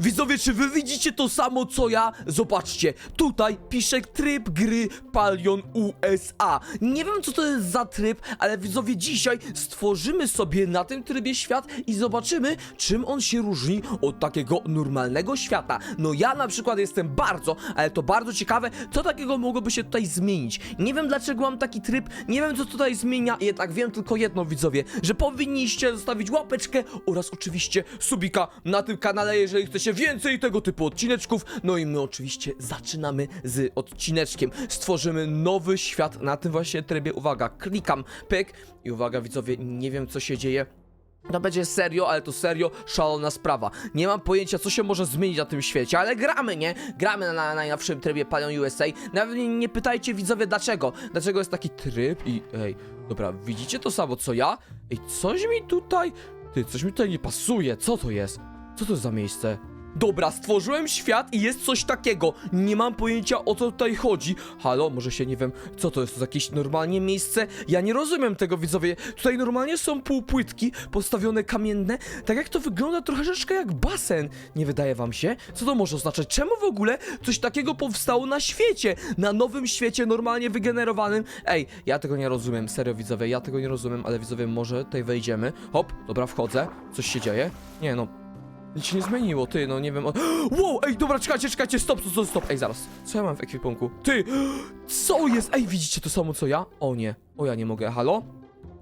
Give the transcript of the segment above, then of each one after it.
Widzowie, czy wy widzicie to samo co ja? Zobaczcie, tutaj pisze tryb gry Palion USA. Nie wiem co to jest za tryb, ale widzowie dzisiaj stworzymy sobie na tym trybie świat i zobaczymy czym on się różni od takiego normalnego świata. No ja na przykład jestem bardzo, ale to bardzo ciekawe, co takiego mogłoby się tutaj zmienić. Nie wiem dlaczego mam taki tryb, nie wiem co tutaj zmienia, jednak wiem tylko jedno widzowie, że powinniście zostawić łapeczkę oraz oczywiście subika na tym kanale, jeżeli chcecie więcej tego typu odcineczków. No i my oczywiście zaczynamy z odcineczkiem. Stworzymy nowy świat na tym właśnie trybie. Uwaga, klikam, pyk i uwaga widzowie, nie wiem co się dzieje. To będzie serio, ale to serio szalona sprawa. Nie mam pojęcia, co się może zmienić na tym świecie, ale gramy, nie? Gramy na, na najnowszym trybie Palion USA. Nawet nie, nie pytajcie widzowie dlaczego. Dlaczego jest taki tryb i ej, dobra, widzicie to samo co ja? Ej, coś mi tutaj... Ty, coś mi tutaj nie pasuje. Co to jest? Co to za miejsce? Dobra, stworzyłem świat i jest coś takiego. Nie mam pojęcia o co tutaj chodzi. Halo, może się nie wiem, co to jest, to jakieś normalnie miejsce? Ja nie rozumiem tego, widzowie. Tutaj normalnie są półpłytki postawione kamienne. Tak jak to wygląda troszeczkę jak basen. Nie wydaje wam się? Co to może oznaczać? Czemu w ogóle coś takiego powstało na świecie? Na nowym świecie, normalnie wygenerowanym? Ej, ja tego nie rozumiem, serio widzowie, ja tego nie rozumiem, ale widzowie, może tutaj wejdziemy. Hop, dobra, wchodzę. Coś się dzieje? Nie no, nic się nie zmieniło, ty, no nie wiem. O... Wow, ej, dobra, czekajcie, czekajcie, stop, stop, stop. Ej, zaraz. Co ja mam w ekwipunku? Ty, co jest? Ej, widzicie to samo co ja? O nie, o ja nie mogę, halo?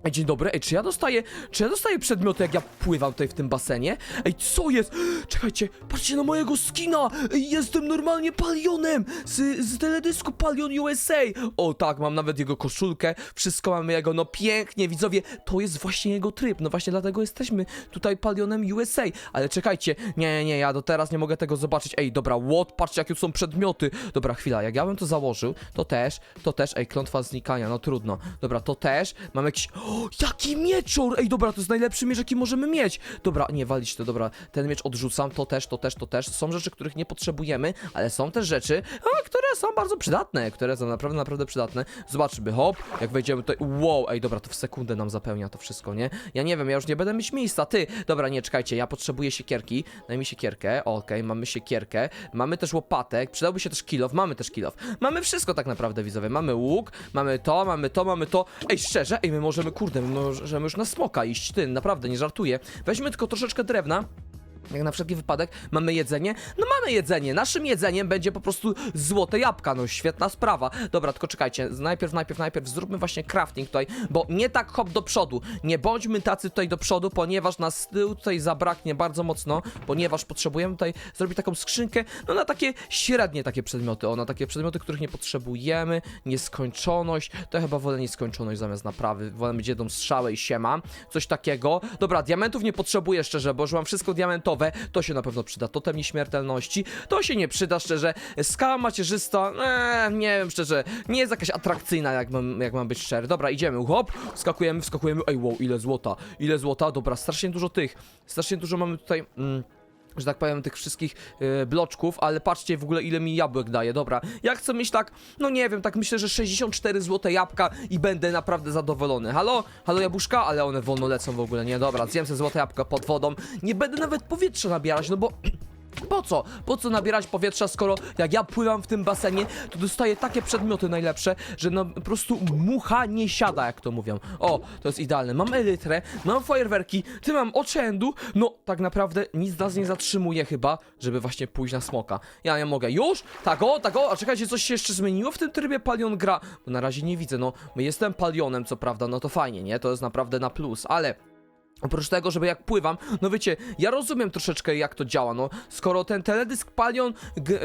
Ej, dzień dobry, ej, czy ja dostaję, czy ja dostaję przedmioty, jak ja pływam tutaj w tym basenie? Ej, co jest? Czekajcie, patrzcie na mojego skina! Ej, jestem normalnie palionem! Z, z teledysku Palion USA! O tak, mam nawet jego koszulkę, wszystko mamy jego, no pięknie, widzowie, to jest właśnie jego tryb, no właśnie dlatego jesteśmy tutaj Palionem USA. Ale czekajcie, nie, nie, nie, ja do teraz nie mogę tego zobaczyć. Ej, dobra, what? Patrzcie, jakie są przedmioty. Dobra, chwila, jak ja bym to założył, to też, to też, ej, klątwa znikania, no trudno. Dobra, to też, mam jakiś... Jaki mieczor! Ej, dobra, to jest najlepszy miecz, jaki możemy mieć. Dobra, nie walić to, dobra, ten miecz odrzucam, to też, to też, to też. Są rzeczy, których nie potrzebujemy, ale są też rzeczy, a, które są bardzo przydatne, które są naprawdę, naprawdę przydatne. Zobaczmy, hop, jak wejdziemy tutaj, wow, ej, dobra, to w sekundę nam zapełnia to wszystko, nie? Ja nie wiem, ja już nie będę mieć miejsca, ty. Dobra, nie, czekajcie, ja potrzebuję siekierki, daj mi siekierkę, okej, mamy siekierkę, mamy też łopatek, przydałby się też kilof, mamy też kilof. Mamy wszystko tak naprawdę, widzowie, mamy łuk, mamy to, mamy to, mamy to. Ej, szczerze, ej, my możemy, kurde, my możemy już na smoka iść, ty, naprawdę, nie żartuję. Weźmy tylko troszeczkę drewna, jak na wszelki wypadek mamy jedzenie? No mamy jedzenie. Naszym jedzeniem będzie po prostu złote jabłka. No świetna sprawa. Dobra, tylko czekajcie. Najpierw, najpierw, najpierw zróbmy właśnie crafting tutaj, bo nie tak hop do przodu. Nie bądźmy tacy tutaj do przodu, ponieważ nas z tyłu tutaj zabraknie bardzo mocno, ponieważ potrzebujemy tutaj zrobić taką skrzynkę, no na takie średnie takie przedmioty. O, na takie przedmioty, których nie potrzebujemy. Nieskończoność. To chyba wolę nieskończoność zamiast naprawy. Wolę mieć jedną strzałę i siema. Coś takiego. Dobra, diamentów nie potrzebuję szczerze, bo już mam wszystko diamentowe. To się na pewno przyda. Totem nieśmiertelności. To się nie przyda szczerze. Skała macierzysta. Eee, nie wiem szczerze. Nie jest jakaś atrakcyjna, jak mam, jak mam być szczery. Dobra, idziemy. Hop. Skakujemy, wskakujemy. Ej, wow, ile złota. Ile złota. Dobra, strasznie dużo tych. Strasznie dużo mamy tutaj... Mm, że tak powiem, tych wszystkich yy, bloczków, ale patrzcie w ogóle ile mi jabłek daje, dobra. Ja chcę mieć tak, no nie wiem, tak myślę, że 64 złote jabłka i będę naprawdę zadowolony. Halo? Halo jabłuszka? Ale one wolno lecą w ogóle, nie? Dobra, zjem sobie złote jabłka pod wodą. Nie będę nawet powietrza nabierać, no bo... Po co? Po co nabierać powietrza, skoro jak ja pływam w tym basenie, to dostaję takie przedmioty najlepsze, że no po prostu mucha nie siada, jak to mówią. O, to jest idealne. Mam elytrę, mam fajerwerki, ty mam oczędu, no tak naprawdę nic nas nie zatrzymuje chyba, żeby właśnie pójść na smoka. Ja nie mogę. Już? Tak o, tak o, a czekajcie, coś się jeszcze zmieniło w tym trybie Palion gra? Bo na razie nie widzę, no, jestem Palionem, co prawda, no to fajnie, nie? To jest naprawdę na plus, ale... Oprócz tego, żeby jak pływam, no wiecie, ja rozumiem troszeczkę jak to działa, no. Skoro ten teledysk Palion,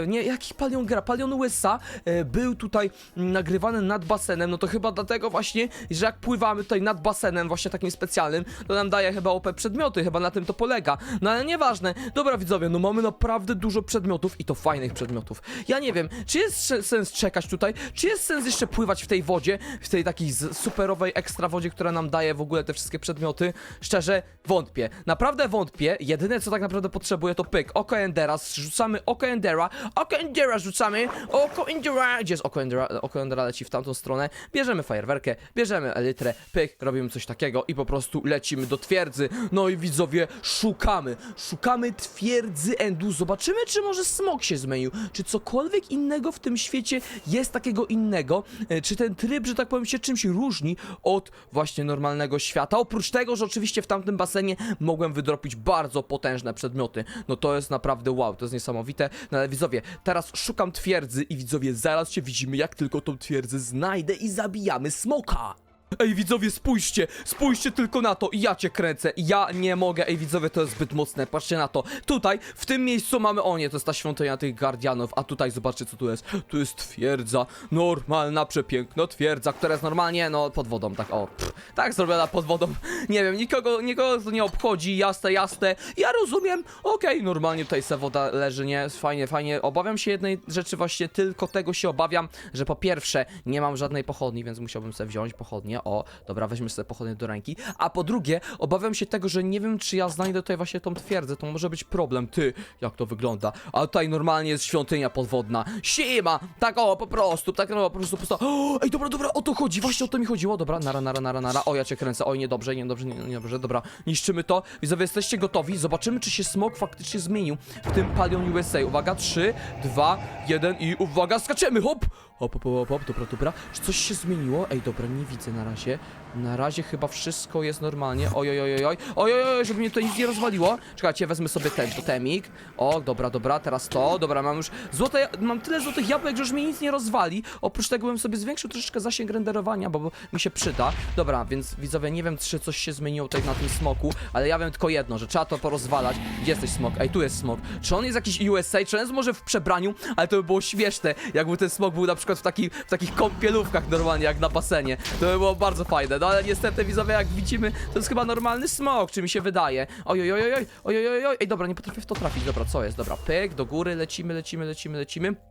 nie, jaki Palion gra, Palion USA e, był tutaj mm, nagrywany nad basenem, no to chyba dlatego właśnie, że jak pływamy tutaj nad basenem właśnie takim specjalnym, to nam daje chyba OP przedmioty, chyba na tym to polega, no ale nieważne, dobra widzowie, no mamy naprawdę dużo przedmiotów i to fajnych przedmiotów, ja nie wiem, czy jest sens czekać tutaj, czy jest sens jeszcze pływać w tej wodzie, w tej takiej superowej ekstra wodzie, która nam daje w ogóle te wszystkie przedmioty, szczerze, szczerze, wątpię. Naprawdę wątpię. Jedyne, co tak naprawdę potrzebuję, to pyk. Oko Endera, rzucamy oko Endera. Oko Endera rzucamy. Oko Endera. Gdzie jest oko Endera? Oko Endera leci w tamtą stronę. Bierzemy fajerwerkę, bierzemy elitrę, pyk, robimy coś takiego i po prostu lecimy do twierdzy. No i widzowie, szukamy. Szukamy twierdzy Endu. Zobaczymy, czy może smok się zmienił. Czy cokolwiek innego w tym świecie jest takiego innego. E, Czy ten tryb, że tak powiem, się czymś różni od właśnie normalnego świata. Oprócz tego, że oczywiście w tamtym basenie mogłem wydropić bardzo potężne przedmioty. No to jest naprawdę wow, to jest niesamowite. No ale widzowie, teraz szukam twierdzy i widzowie, zaraz się widzimy, jak tylko tą twierdzę znajdę i zabijamy smoka. Ej widzowie, spójrzcie, spójrzcie tylko na to, ja cię kręcę, ja nie mogę, ej widzowie, to jest zbyt mocne, patrzcie na to. Tutaj, w tym miejscu mamy, o nie, to jest ta świątynia tych guardianów, a tutaj zobaczcie co tu jest. Tu jest twierdza, normalna, przepiękna twierdza, która jest normalnie, no, pod wodą, tak, o, pff, tak zrobiona pod wodą. Nie wiem, nikogo, nikogo to nie obchodzi, jasne, jasne, ja rozumiem, okej, normalnie tutaj se woda leży, nie, fajnie, fajnie. Obawiam się jednej rzeczy właśnie, tylko tego się obawiam, że po pierwsze, nie mam żadnej pochodni, więc musiałbym sobie wziąć pochodnię, o, dobra, weźmy sobie pochodnię do ręki, a po drugie, obawiam się tego, że nie wiem, czy ja znajdę tutaj właśnie tą twierdzę, to może być problem, ty, jak to wygląda, a tutaj normalnie jest świątynia podwodna, siema, tak o, po prostu, tak no, po prostu, po prostu, o, ej, dobra, dobra, o to chodzi, właśnie o to mi chodziło, dobra, nara, nara, nara, nara, o, ja cię kręcę, oj, niedobrze, niedobrze, nie- niedobrze, dobra, niszczymy to, widzowie, jesteście gotowi, zobaczymy, czy się smok faktycznie zmienił w tym Palion USA, uwaga, 3, 2, 1 i uwaga, skaczemy, hop, hop, hop, hop, hop, dobra, dobra, czy coś się zmieniło, ej, dobra, nie widzę 一些 Na razie chyba wszystko jest normalnie. Oj, oj, oj, oj, oj, oj, oj, żeby mnie to nic nie rozwaliło. Czekajcie, wezmę sobie ten totemik. O, dobra, dobra, teraz to. Dobra, mam już złote, mam tyle złotych jabłek, że już mnie nic nie rozwali. Oprócz tego bym sobie zwiększył troszeczkę zasięg renderowania, bo mi się przyda. Dobra, więc widzowie, nie wiem, czy coś się zmieniło tutaj na tym smoku, ale ja wiem tylko jedno, że trzeba to porozwalać. Gdzie jesteś smok? Ej, tu jest smok. Czy on jest jakiś USA? Czy on jest może w przebraniu? Ale to by było śmieszne, jakby ten smok był na przykład w, taki, w takich kąpielówkach normalnie, jak na basenie. To by było bardzo fajne, no ale niestety widzowie, jak widzimy, to jest chyba normalny smok, czy mi się wydaje. Oj, oj, oj, oj, oj, oj, oj, oj. Ej, dobra, nie potrafię w to trafić. Dobra, co jest? Dobra, pyk, do góry, lecimy, lecimy, lecimy, lecimy.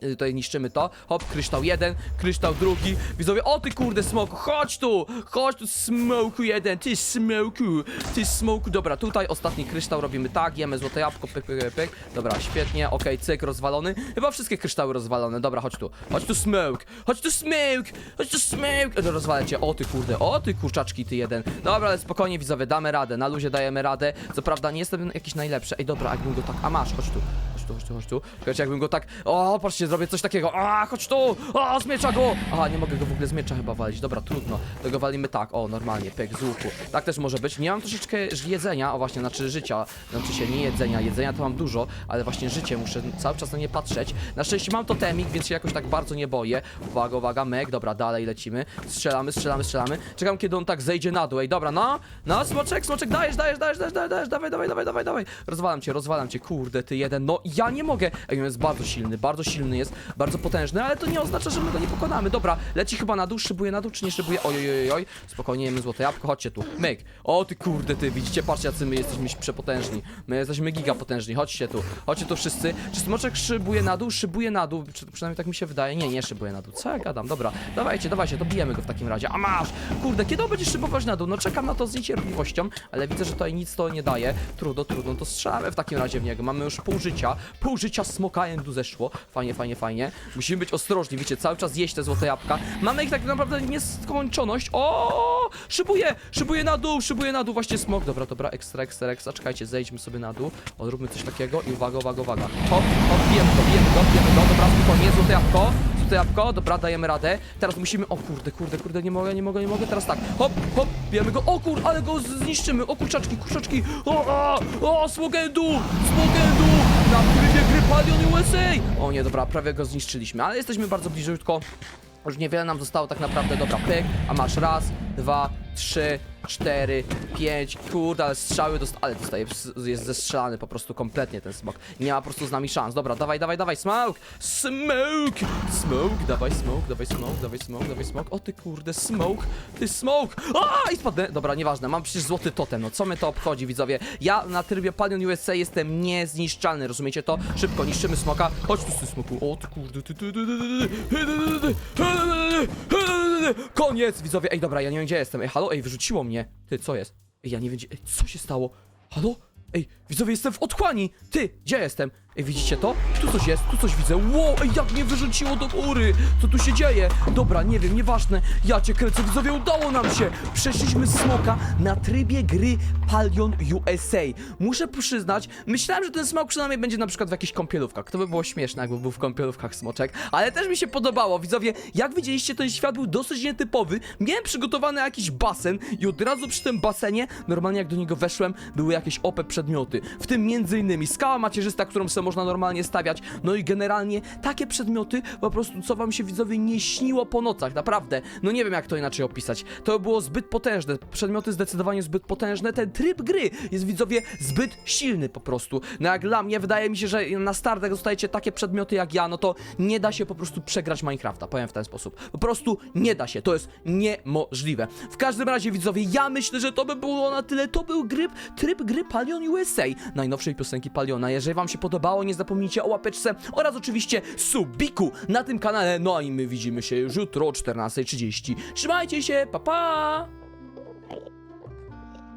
Tutaj niszczymy to. Hop, kryształ jeden, kryształ drugi. Widzowie, o ty kurde smoku, chodź tu! Chodź tu, smoku jeden, ty smoku, ty smoku. Dobra, tutaj ostatni kryształ robimy tak, jemy złote jabłko, pyk, pyk, pyk. Dobra, świetnie, okej, cyk, rozwalony. Chyba wszystkie kryształy rozwalone, dobra, chodź tu. Chodź tu, smoke, chodź tu, smoke, chodź tu, smoke. E, Rozwalę cię, o ty kurde, o ty kurczaczki, ty jeden. Dobra, ale spokojnie widzowie, damy radę, na luzie dajemy radę. Co prawda nie jestem jakiś najlepszy. Ej, dobra, jakbym go tak, a masz, chodź tu. Chodź tu, chodź tu, chodź tu. Słuchajcie, jakbym go tak. O, patrzcie, zrobię coś takiego. A, chodź tu! O, z miecza go! Aha, nie mogę go w ogóle z chyba walić. Dobra, trudno. To go walimy tak, o, normalnie, pyk, z łuku. Tak też może być. Nie mam troszeczkę jedzenia, o właśnie, znaczy życia. Znaczy się nie jedzenia. Jedzenia to mam dużo, ale właśnie życie muszę cały czas na nie patrzeć. Na szczęście mam totemik, więc się jakoś tak bardzo nie boję. Uwaga, uwaga, mek, dobra, dalej lecimy. Strzelamy, strzelamy, strzelamy. Czekam, kiedy on tak zejdzie na dół. Ej, dobra, no, no, smoczek, smoczek, dajesz, dajesz, dajesz, dajesz, dajesz, dajesz, dawaj, dawaj, dawaj, dawaj. Rozwalam cię, rozwalam cię, kurde, ty jeden. No, ja nie mogę. Ej, on jest bardzo silny, bardzo silny jest, bardzo potężny, ale to nie oznacza, że my go nie pokonamy. Dobra, leci chyba na dół, szybuje na dół, czy nie szybuje? Oj, oj, oj, oj. Spokojnie, jemy złote jabłko, chodźcie tu. Myk. O, ty kurde, ty, widzicie, patrzcie, jacy my jesteśmy przepotężni. My jesteśmy giga potężni, chodźcie tu. Chodźcie tu wszyscy. Czy smoczek szybuje na dół? Szybuje na dół, Przy, przynajmniej tak mi się wydaje. Nie, nie szybuje na dół. Co ja gadam? Dobra, dawajcie, dawajcie, dobijemy go w takim razie. A masz! Kurde, kiedy on będzie szybować na dół? No czekam na to z niecierpliwością, ale widzę, że tutaj nic to nie daje. Trudno, trudno, to strzelamy w takim razie w niego. Mamy już pół życia. Pół życia smoka endu zeszło. Fajnie, fajnie, fajnie. Musimy być ostrożni, wiecie, cały czas jeść te złote jabłka. Mamy ich tak naprawdę nieskończoność. O! Szybuje! Szybuje na dół, szybuje na dół właśnie smok. Dobra, dobra, ekstra, ekstra, ekstra. Czekajcie, zejdźmy sobie na dół. Odróbmy coś takiego i uwaga, uwaga, uwaga. Hop, hop, bijemy go, bijemy go, bijemy go. Dobra, spokojnie, złote jabłko. Złote jabłko, dobra, dajemy radę. Teraz musimy, o kurde, kurde, kurde, nie mogę, nie mogę, nie mogę. Teraz tak, hop, hop, bijemy go. O kur, ale go zniszczymy. O kurczaczki, kurczaczki. O, o, o, smogendu, smogendu. Na trybie gry Palion USA. O nie, dobra, prawie go zniszczyliśmy, ale jesteśmy bardzo bliziutko. Już niewiele nam zostało tak naprawdę. Dobra, pyk, a masz raz, dwa, trzy, cztery, pięć. Kurde, ale strzały dosta ale dostaje, jest zestrzelany po prostu kompletnie ten smok. Nie ma po prostu z nami szans. Dobra, dawaj, dawaj, dawaj, smoke! Smoke! Smoke, dawaj smoke, dawaj smoke, dawaj smoke, dawaj smoke. O ty kurde, smoke! Ty smoke! A i spadnę! Dobra, nieważne, mam przecież złoty totem, no co mnie to obchodzi, widzowie? Ja na trybie Palion USA jestem niezniszczalny, rozumiecie to? Szybko niszczymy smoka. Chodź tu, ty smoku. O ty kurde, ty, ty, ty, ty, ty, ty, ty, ty, ty, ty, ty, ty, ty. Koniec, widzowie. Ej, dobra, ja nie wiem gdzie jestem. Ej, halo, ej, wyrzuciło mnie. Ty, co jest? Ej, ja nie wiem, gdzie... Ej, co się stało? Halo? Ej, widzowie, jestem w otchłani! Ty, gdzie jestem? Widzicie to? Tu coś jest, tu coś widzę. Wow, jak mnie wyrzuciło do góry! Co tu się dzieje? Dobra, nie wiem, nieważne. Ja cię kręcę, widzowie, udało nam się! Przeszliśmy z smoka na trybie gry Palion USA. Muszę przyznać, myślałem, że ten smok przynajmniej będzie na przykład w jakichś kąpielówkach. To by było śmieszne, jakby był w kąpielówkach smoczek. Ale też mi się podobało, widzowie. Jak widzieliście, ten świat był dosyć nietypowy. Miałem przygotowany jakiś basen i od razu przy tym basenie, normalnie jak do niego weszłem, były jakieś OP przedmioty. W tym między innymi skała macierzysta, którą sobie można normalnie stawiać. No i generalnie takie przedmioty, po prostu co wam się widzowie nie śniło po nocach, naprawdę. No nie wiem jak to inaczej opisać. To było zbyt potężne. Przedmioty zdecydowanie zbyt potężne. Ten tryb gry jest widzowie zbyt silny po prostu. No jak dla mnie wydaje mi się, że na startach dostajecie takie przedmioty jak ja, no to nie da się po prostu przegrać Minecrafta, powiem w ten sposób. Po prostu nie da się, to jest niemożliwe. W każdym razie widzowie, ja myślę, że to by było na tyle. To był gryb, tryb gry Palion USA, najnowszej piosenki Paliona. Jeżeli wam się podobało, nie zapomnijcie o łapeczce oraz oczywiście subiku na tym kanale. No i my widzimy się już jutro o 14.30. Trzymajcie się, pa pa!